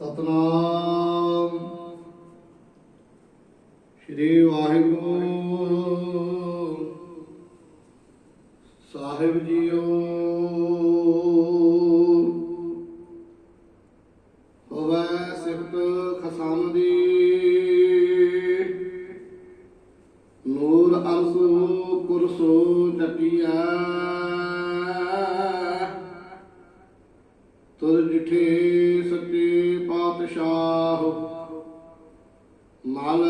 ਸਤਨਾਮ। ਸ੍ਰੀ ਵਾਹਿਗੁਰੂ। ਸਾਹਿਬ ਜੀਓ। ਹੋਵੇ ਸਿਫਤ ਖਸਮ ਦੀ। ਨੂਰ ਅਰਸੂ ਕੁਰਸੂ ਜਟਿਆ ਤੁਰ ਜਿਠੇ ਮਲ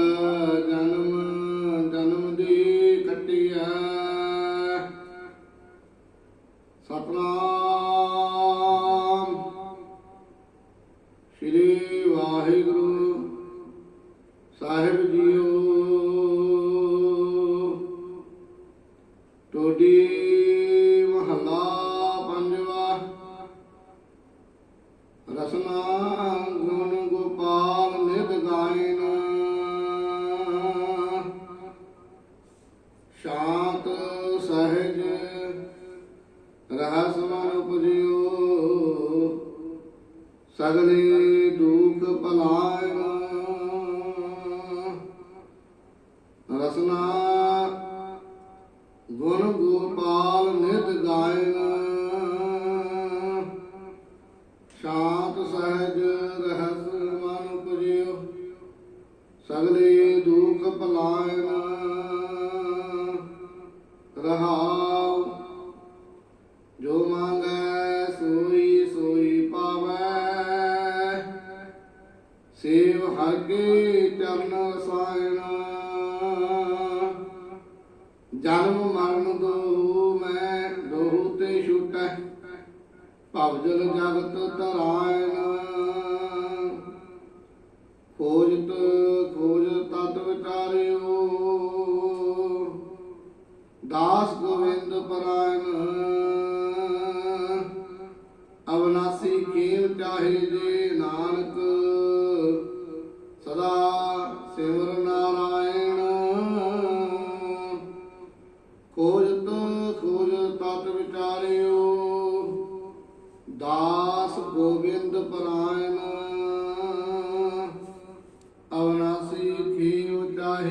ਜਨਮ ਜਨਮ ਦੀ ਕੱਟਿਆ। ਸਤਨਾਮ। ਸ੍ਰੀ ਵਾਹਿਗੁਰੂ ਸਾਹਿਬ ਜੀਓ। ਟੋਡੀ ਮਹੱਲਾ ਪੰਜਵਾ ਰਸਨਾ ਸਹਿਜ ਰਹਿਸ ਮਨ ਉਪਜਿਓ ਸਗਲੇ ਦੁਖ ਭਲਾਇਨ ਰਸਨਾ ਗੁਣ ਗੋਪਾਲ ਸੇਵ ਹਰ ਕੇ ਚਰਨ ਰਸਾਇਣ ਜਨਮ ਮਰਨ ਦੋ ਮੈਂ ਦੋਹੂ ਤੇ ਛੁਟੈ, ਭਵਜਲ ਜਗਤ ਤਰਾਇਣ। ਖੋਜਤ, ਖੋਜ ਤਤ ਵਿਚਾਰਿਓ। ਦਾਸ ਗੋਵਿੰਦ ਪਰਾਇਣ, ਅਵਨਾਸੀ ਕੀਮ ਚਾਹੇ ਜੇ ਨਾਨਕ।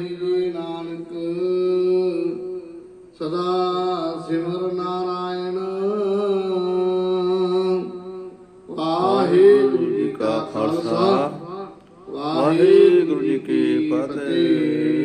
ਚਾਹੇ ਜੇ ਨਾਨਕ ਸਦਾ ਸਿਮਰ ਨਾਰਾਇਣ। ਵਾਹਿਗੁਰੂ ਜੀ ਕਾ ਖਾਲਸਾ ਵਾਹਿਗੁਰੂ ਜੀ ਕੀ ਫਤਿਹ।